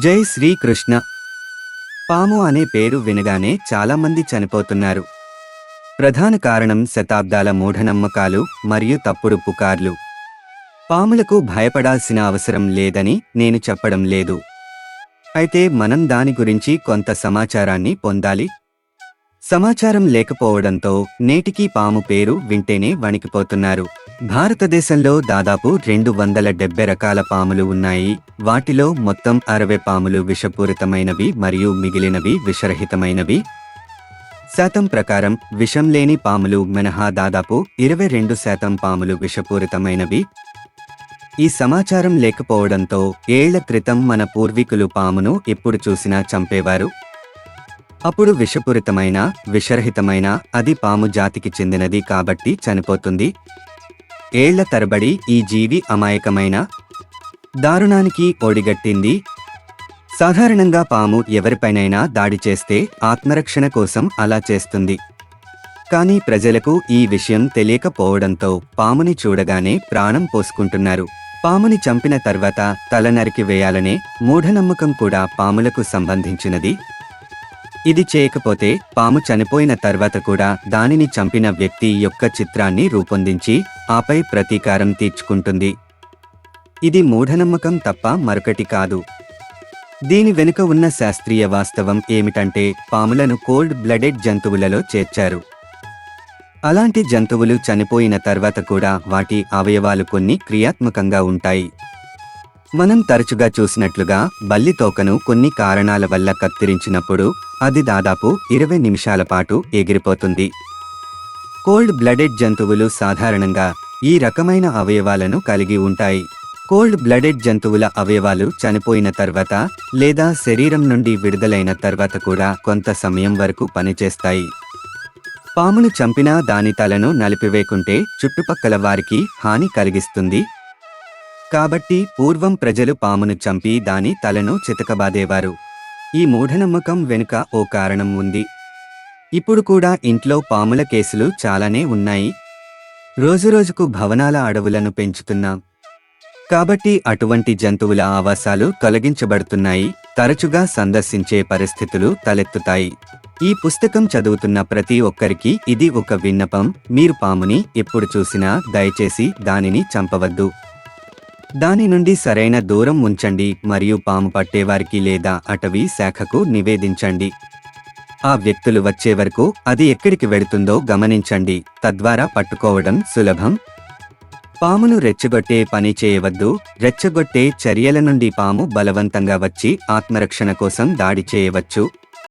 జై శ్రీకృష్ణ. పాము అనే పేరు వినగానే చాలామంది చనిపోతున్నారు. ప్రధాన కారణం శతాబ్దాల మూఢనమ్మకాలు మరియు తప్పుడు పుకార్లు. పాములకు భయపడాల్సిన అవసరం లేదని నేను చెప్పడం లేదు. అయితే మనం దాని గురించి కొంత సమాచారాన్ని పొందాలి సమాచారం లేకపోవడంతో నేటికీ పాము పేరు వింటేనే వణికిపోతున్నారు. భారతదేశంలో దాదాపు రెండు వందల డెబ్బై రకాల పాములు ఉన్నాయి. వాటిలో మొత్తం అరవై పాములు విషపూరితమైనవి మరియు మిగిలినవి విషరహితమైనవి. శాతం ప్రకారం విషం లేని పాములు మినహా దాదాపు ఇరవై రెండు శాతం పాములు విషపూరితమైనవి. ఈ సమాచారం లేకపోవడంతో ఏళ్ళ క్రితం మన పూర్వీకులు పామును ఎప్పుడు చూసినా చంపేవారు. అప్పుడు విషపూరితమైన విషరహితమైన అది పాము జాతికి చెందినది కాబట్టి చనిపోతుంది. ఏళ్ళ తరబడి ఈ జీవి అమాయకమైన దారుణానికి ఒడిగట్టింది. సాధారణంగా పాము ఎవరిపైనైనా దాడి చేస్తే ఆత్మరక్షణ కోసం అలా చేస్తుంది. కానీ ప్రజలకు ఈ విషయం తెలియకపోవడంతో పాముని చూడగానే ప్రాణం పోసుకుంటున్నారు. పాముని చంపిన తర్వాత తల నరికి వేయాలనే మూఢనమ్మకం కూడా పాములకు సంబంధించినది. ఇది చేయకపోతే పాము చనిపోయిన తర్వాత కూడా దానిని చంపిన వ్యక్తి యొక్క చిత్రాన్ని రూపొందించి ఆపై ప్రతీకారం తీర్చుకుంటుంది. ఇది మూఢనమ్మకం తప్ప మరొకటి కాదు. దీని వెనుక ఉన్న శాస్త్రీయ వాస్తవం ఏమిటంటే పాములను కోల్డ్ బ్లడెడ్ జంతువులలో చేర్చారు. అలాంటి జంతువులు చనిపోయిన తర్వాత కూడా వాటి అవయవాలు కొన్ని క్రియాత్మకంగా ఉంటాయి. మనం తరచుగా చూసినట్లుగా బల్లి తోకను కొన్ని కారణాల వల్ల కత్తిరించినప్పుడు అది దాదాపు ఇరవై నిమిషాల పాటు ఎగిరిపోతుంది. కోల్డ్ బ్లడెడ్ జంతువులు సాధారణంగా ఈ రకమైన అవయవాలను కలిగి ఉంటాయి. కోల్డ్ బ్లడెడ్ జంతువుల అవయవాలు చనిపోయిన తర్వాత లేదా శరీరం నుండి విడుదలైన తర్వాత కూడా కొంత సమయం వరకు పనిచేస్తాయి. పామును చంపినా దాని తలను నలిపివేకుంటే చుట్టుపక్కల వారికి హాని కలిగిస్తుంది. కాబట్టి పూర్వం ప్రజలు పామును చంపి దాని తలను చితకబాదేవారు. ఈ మూఢనమ్మకం వెనుక ఓ కారణం ఉంది. ఇప్పుడు కూడా ఇంట్లో పాముల కేసులు చాలానే ఉన్నాయి. రోజురోజుకు భవనాల అడవులను పెంచుతున్నాం. కాబట్టి అటువంటి జంతువుల ఆవాసాలు తొలగించబడుతున్నాయి. తరచుగా సందర్శించే పరిస్థితులు తలెత్తుతాయి. ఈ పుస్తకం చదువుతున్న ప్రతి ఒక్కరికి ఇది ఒక విన్నపం. మీరు పాముని ఎప్పుడు చూసినా దయచేసి దానిని చంపవద్దు. దాని నుండి సరైన దూరం ఉంచండి మరియు పాము పట్టేవారికి లేదా అటవీ శాఖకు నివేదించండి. ఆ వ్యక్తులు వచ్చే వరకు అది ఎక్కడికి వెడుతుందో గమనించండి తద్వారా పట్టుకోవడం సులభం. పామును రెచ్చగొట్టే పని చేయవద్దు రెచ్చగొట్టే చర్యల నుండి పాము బలవంతంగా వచ్చి ఆత్మరక్షణ కోసం దాడి చేయవచ్చు.